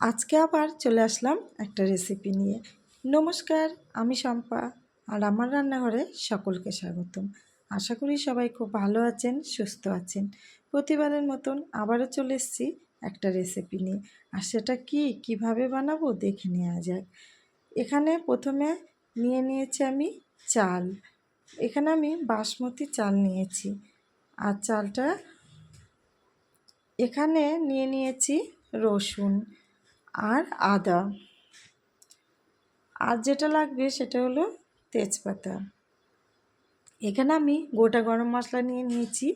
আজকে আবার চলে আসলাম একটা রেসিপি নিয়ে। নমস্কার, আমি শম্পা আর আমার রান্নাঘরে সকলকে স্বাগতম। আশা করি সবাই খুব ভালো আছেন, সুস্থ আছেন। প্রতিবারের মতন আবারও চলে এসেছি একটা রেসিপি নিয়ে। আর সেটা কি, কীভাবে বানাবো দেখে নেওয়া যাক। এখানে প্রথমে নিয়ে নিয়েছি আমি চাল। এখানে আমি বাসমতি চাল নিয়েছি। আর চালটা এখানে নিয়ে নিয়েছি রসুন। আর আদা। আর যেটা লাগবে সেটা হলো তেজপাতা। এখানে আমি গোটা গরম মশলা নিয়ে নিয়েছি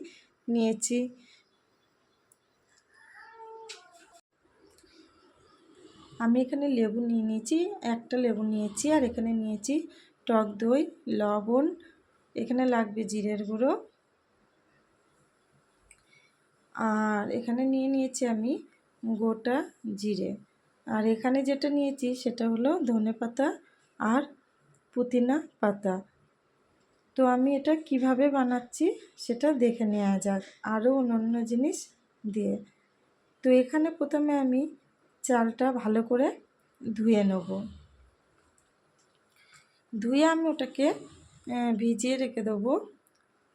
নিয়েছি। আমি এখানে লেবু নিয়ে নিয়েছি, একটা লেবু নিয়েছি, আর এখানে নিয়েছি টক দই, লবণ। এখানে লাগবে জিরের গুঁড়ো। আর এখানে নিয়ে নিয়েছি আমি গোটা জিরে। আর এখানে যেটা নিয়েছি সেটা হলো ধনে পাতা আর পুদিনা পাতা। তো আমি এটা কীভাবে বানাচ্ছি সেটা দেখে নেওয়া যাক। আরও অন্য জিনিস দিয়ে। তো এখানে প্রথমে আমি চালটা ভালো করে ধুয়ে নেব। ধুয়ে আমি ওটাকে ভিজিয়ে রেখে দেবো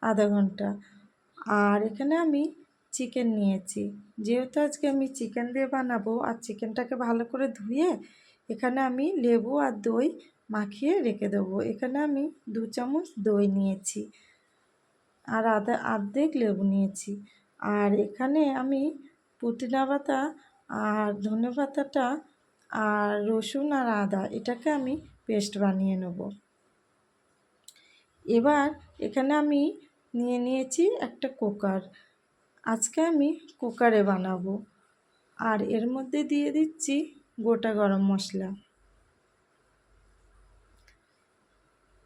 আধা ঘণ্টা। আর এখানে আমি চিকেন নিয়েছি। যেহেতু আজকে আমি চিকেন দিয়ে বানাবো আর চিকেনটাকে ভালো করে ধুয়ে এখানে আমি লেবু আর দই মাখিয়ে রেখে দেবো। এখানে আমি দু চামচ দই নিয়েছি আর আধা আর্ধেক লেবু নিয়েছি। আর এখানে আমি পুদিনা পাতা আর ধনে পাতাটা আর রসুন আর আদা এটাকে আমি পেস্ট বানিয়ে নেব। এবার এখানে আমি নিয়ে নিয়েছি একটা কুকার। আজকে আমি কুকারে বানাবো। আর এর মধ্যে দিয়ে দিচ্ছি গোটা গরম মশলা।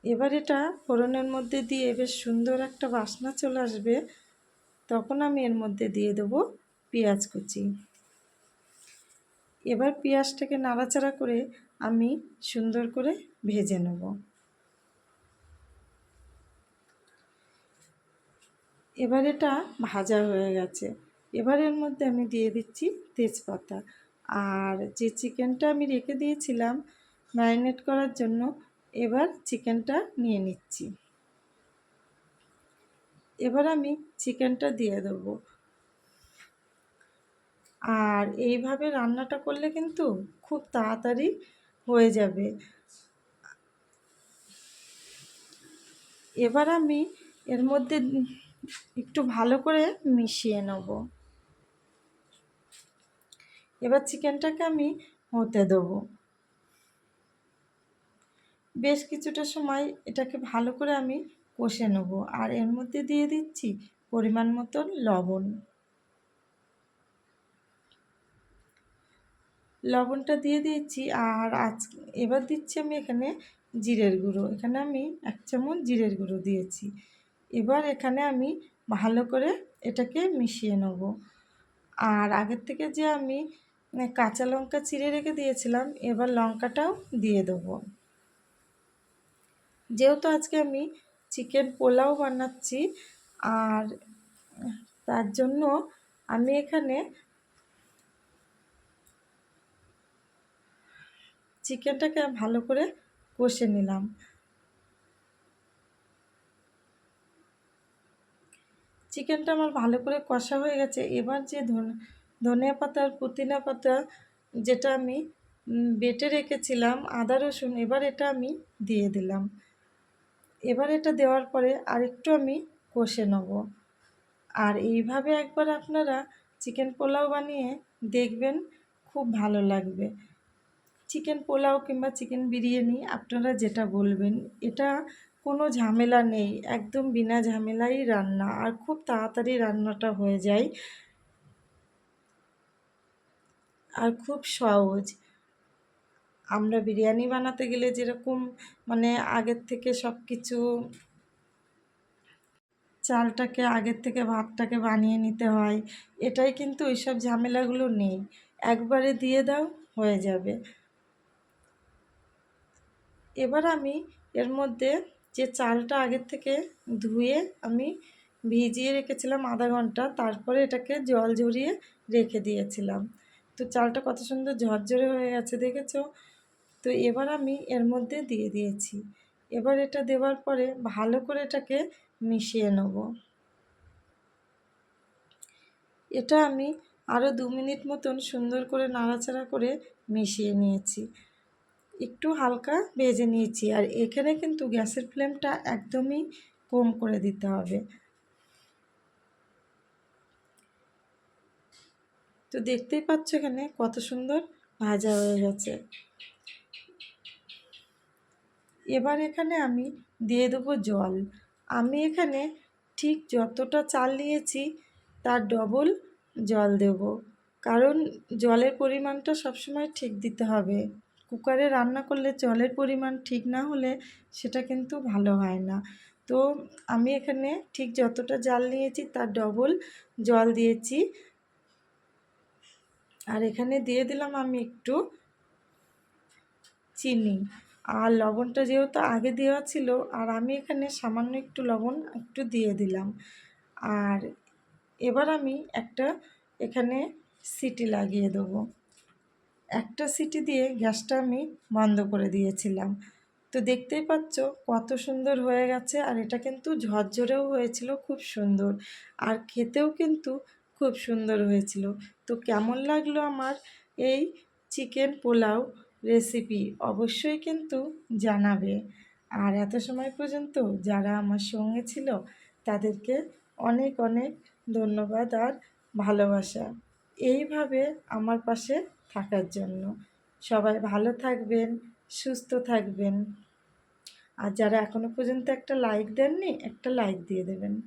এবার এটা ফোড়নের মধ্যে দিয়ে বেশ সুন্দর একটা বাসনা চলে আসবে। তখন আমি এর মধ্যে দিয়ে দেবো পেঁয়াজ কুচি। এবার পেঁয়াজটাকে নাড়াচাড়া করে আমি সুন্দর করে ভেজে নেব। এবার এটা ভাজা হয়ে গেছে। এবার এর মধ্যে আমি দিয়ে দিচ্ছি তেজপাতা। আর যে চিকেনটা আমি রেখে দিয়েছিলাম ম্যারিনেট করার জন্য, এবার চিকেনটা নিয়ে নিচ্ছি। এবার আমি চিকেনটা দিয়ে দেবো। আর এইভাবে রান্নাটা করলে কিন্তু খুব তাড়াতাড়ি হয়ে যাবে। এবার আমি এর মধ্যে একটু ভালো করে মিশিয়ে নেব। এবার চিকেনটাকে আমি হতে দেবো। বেশ কিছুটা সময় এটাকে ভালো করে আমি কষে নেব আর এর মধ্যে দিয়ে দিচ্ছি পরিমাণ মতন লবণ। লবণটা দিয়ে দিয়েছি আর আজ, এবার দিচ্ছি আমি এখানে জিরের গুঁড়ো। এখানে আমি এক চামচ জিরের গুঁড়ো দিয়েছি। এবার এখানে আমি ভালো করে এটাকে মিশিয়ে নেব। আর আগের থেকে যে আমি কাঁচা লঙ্কা চিড়ে রেখে দিয়েছিলাম, এবার লঙ্কাটাও দিয়ে দেবো। যেহেতু আজকে আমি চিকেন পোলাও বানাচ্ছি, আর তার জন্য আমি এখানে চিকেনটাকে ভালো করে কষে নিলাম। চিকেনটা আমার ভালো করে কষা হয়ে গেছে। এবার যে ধনিয়া পাতা আর পুদিনা পাতা যেটা আমি বেটে রেখেছিলাম আদা, রসুন, এবার এটা আমি দিয়ে দিলাম। এবার এটা দেওয়ার পরে আরেকটু আমি কষে নেব। আর এইভাবে একবার আপনারা চিকেন পোলাও বানিয়ে দেখবেন, খুব ভালো লাগবে। চিকেন পোলাও কিংবা চিকেন বিরিয়ানি আপনারা যেটা বলবেন, এটা কোনো ঝামেলা নেই, একদম বিনা ঝামেলাই রান্না। আর খুব তাড়াতাড়ি রান্নাটা হয়ে যায়। আর খুব সহজ। আমরা বিরিয়ানি বানাতে গেলে যেরকম মানে আগের থেকে সব কিছু চালটাকে, আগের থেকে ভাতটাকে বানিয়ে নিতে হয়, এটাই কিন্তু ওইসব ঝামেলাগুলো নেই। একবারে দিয়ে দাও, হয়ে যাবে। এবার আমি এর মধ্যে যে চালটা আগের থেকে ধুয়ে আমি ভিজিয়ে রেখেছিলাম আধা ঘণ্টা, তারপরে এটাকে জল ঝরিয়ে রেখে দিয়েছিলাম। তো চালটা কত সুন্দর ঝরঝরে হয়ে গেছে, দেখেছ? তো এবার আমি এর মধ্যে দিয়ে দিয়েছি। এবার এটা দেওয়ার পরে ভালো করে এটাকে মিশিয়ে নেব। এটা আমি আরও দু মিনিট মতন সুন্দর করে নাড়াচাড়া করে মিশিয়ে নিয়েছি। একটু হালকা ভেজে নিয়েছি। আর এখানে কিন্তু গ্যাসের ফ্লেমটা একদমই কম করে দিতে হবে। তো দেখতেই পাচ্ছ এখানে কত সুন্দর ভাজা হয়ে গেছে। এবার এখানে আমি দিয়ে দেবো জল। আমি এখানে ঠিক যতটা চাল নিয়েছি, তার ডবল জল দেব। কারণ জলের পরিমাণটা সবসময় ঠিক দিতে হবে। কুকারে রান্না করলে জলের পরিমাণ ঠিক না হলে সেটা কিন্তু ভালো হয় না। তো আমি এখানে ঠিক যতটা জাল নিয়েছি তার ডবল জল দিয়েছি। আর এখানে দিয়ে দিলাম আমি একটু চিনি। আর লবণটা যেহেতু আগে দেওয়া ছিল, আর আমি এখানে সামান্য একটু লবণ একটু দিয়ে দিলাম। আর এবার আমি একটা এখানে সিটি লাগিয়ে দেবো। একটা সিটি দিয়ে গ্যাসটা আমি বন্ধ করে দিয়েছিলাম। তো দেখতেই পাচ্ছ কত সুন্দর হয়ে গেছে আর এটা কিন্তু ঝরঝরেও হয়েছিল, খুব সুন্দর। আর খেতেও কিন্তু খুব সুন্দর হয়েছিল। তো কেমন লাগল আমার এই চিকেন পোলাও রেসিপি অবশ্যই কিন্তু জানাবে। আর এত সময় পর্যন্ত যারা আমার সঙ্গে ছিল, তাদেরকে অনেক অনেক ধন্যবাদ আর ভালোবাসা। এইভাবে আমার পাশে থাকার জন্য। সবাই ভালো থাকবেন, সুস্থ থাকবেন। আর যারা এখনও পর্যন্ত একটা লাইক দেননি, একটা লাইক দিয়ে দেবেন।